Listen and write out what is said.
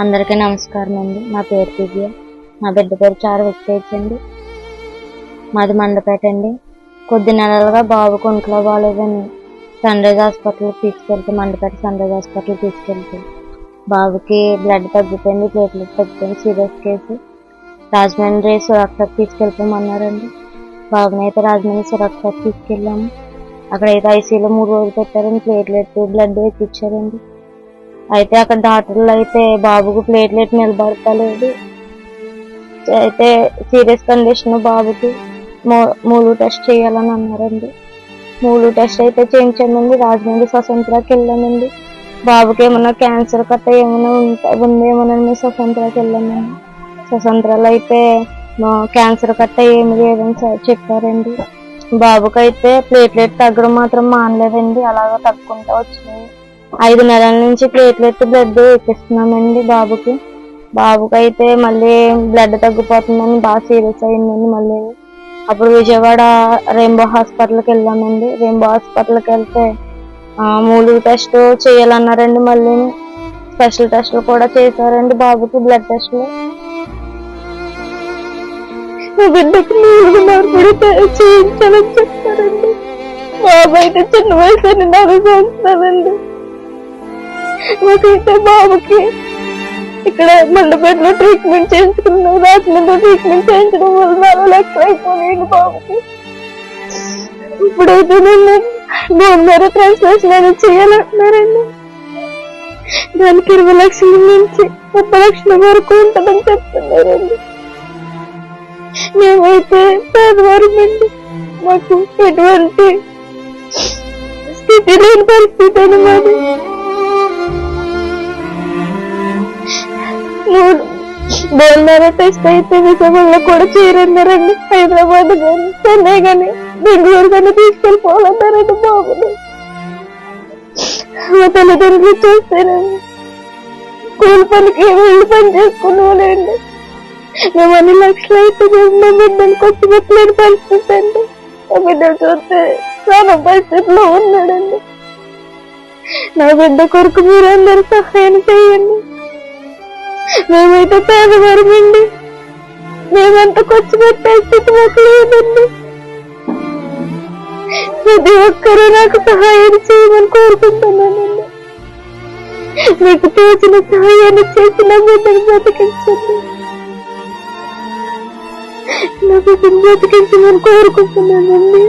అందరికీ నమస్కారం అండి. నా పేరు దివ్య. నా బిడ్డ పేరు చారు వెంకటేష్ అండి. మాది మండపేట అండి. కొద్ది నెలలుగా బాబుకు ఒంట్లో బాగాలేదని సన్ రైజ్ హాస్పిటల్కి తీసుకెళ్తే మండపేట సన్ రైజ్ హాస్పిటల్కి తీసుకెళ్తే బాబుకి బ్లడ్ తగ్గిపోయింది ప్లేట్లెట్ తగ్గిపోయింది సీరియస్ కేసు రాజమండ్రి సురక్షకు తీసుకెళ్ళిపోమన్నారండి. బాబుని అయితే రాజమండ్రి సురక్షకు తీసుకెళ్ళాము. అక్కడైతే ఐసీలో మూడు రోజులు పెట్టారండి. ప్లేట్లెట్ బ్లడ్ ఎక్కిచ్చారండి అయితే అక్కడ డాక్టర్లు అయితే బాబుకు ప్లేట్లెట్ నిలబడతలేదు. అయితే సీరియస్ కండిషన్ బాబుకి మూ- మూలు టెస్ట్ చేయాలని అన్నారండి. మూలు టెస్ట్ అయితే చేయించామండి రాజమండ్రి స్వతంత్రకి వెళ్ళామండి బాబుకి ఏమన్నా క్యాన్సర్ కట్ట ఏమైనా ఉంటా ఉందేమోనని స్వతంత్రకి వెళ్ళామండి స్వతంత్రాలు అయితే క్యాన్సర్ కట్ట ఏమి లేదని చెప్పారండి. బాబుకి అయితే ప్లేట్లెట్ తగ్గడం మాత్రం మానలేదండి. అలాగ తగ్గుకుంటా వచ్చింది ఐదు నెలల నుంచి ప్లేట్లెట్ బ్లడ్ ఎక్కిస్తున్నామండి బాబుకి బాబుకి. అయితే మళ్ళీ బ్లడ్ తగ్గిపోతుందని బాగా సీరియస్ అయిందండి మళ్ళీ. అప్పుడు విజయవాడ రెయిన్బో హాస్పిటల్కి వెళ్ళామండి. రెయిన్బో హాస్పిటల్కి వెళ్తే మూడు టెస్ట్ చేయాలన్నారండి మళ్ళీ. స్పెషల్ టెస్ట్లు కూడా చేశారండి బాబుకి బ్లడ్ టెస్ట్లు బిడ్డకి చేయించాలని చెప్తారండి బాబు అయితే చిన్న వయసు నాలుగు సంవత్సరాలండి మాకైతే బాబుకి ఇక్కడ మండపేటలో ట్రీట్మెంట్ చేయించుకున్నాం రాజమండ్రి ట్రీట్మెంట్ చేయించడం వల్ల నాలుగు లక్షలు అయిపోయాయండి బాబుకి. ఇప్పుడైతే నేను బోన్మేర ట్రాన్స్లేషన్ అనేది చేయాలంటున్నారండి. దానికి ఇరవై లక్షల నుంచి ముప్పై లక్షల వరకు ఉంటుందని చెప్తున్నారండి. మేమైతే పేదవారమండి మాకు ఎటువంటి స్థితి లేని పరిస్థితి అని మాది బోల్నారా టెస్ట్ అయితే విజయవాడలో కూడా చేరన్నారండి. హైదరాబాద్ కానీ చెన్నై కానీ బెంగళూరు కానీ తీసుకెళ్ళిపోవాలన్నారండి బాబుని. మా తల్లిదండ్రులు చూస్తేనండి కూలి పనికి వెళ్ళి పని చేసుకునేవాళ్ళండి మేము అన్ని లక్షలు అయితే మా బిడ్డను కొట్టి పరిస్థితి అండి. మా బిడ్డను చూస్తే చాలా పరిస్థితిలో ఉన్నాడండి. నా బిడ్డ కొరకు మీరందరూ సహాయం చేయండి. మేమైతే పేదవారమండి మేమంతా ఖర్చు పెట్టే స్థితి మాకు లేదండి. ప్రతి ఒక్కరూ నాకు సహాయం చేయమని కోరుకుంటున్నానండి. మీకు తోచిన సహాయాన్ని చేసి నా బిడ్డను బ్రతికించండి. నాకు బ్రతికించమని కోరుకుంటున్నానండి.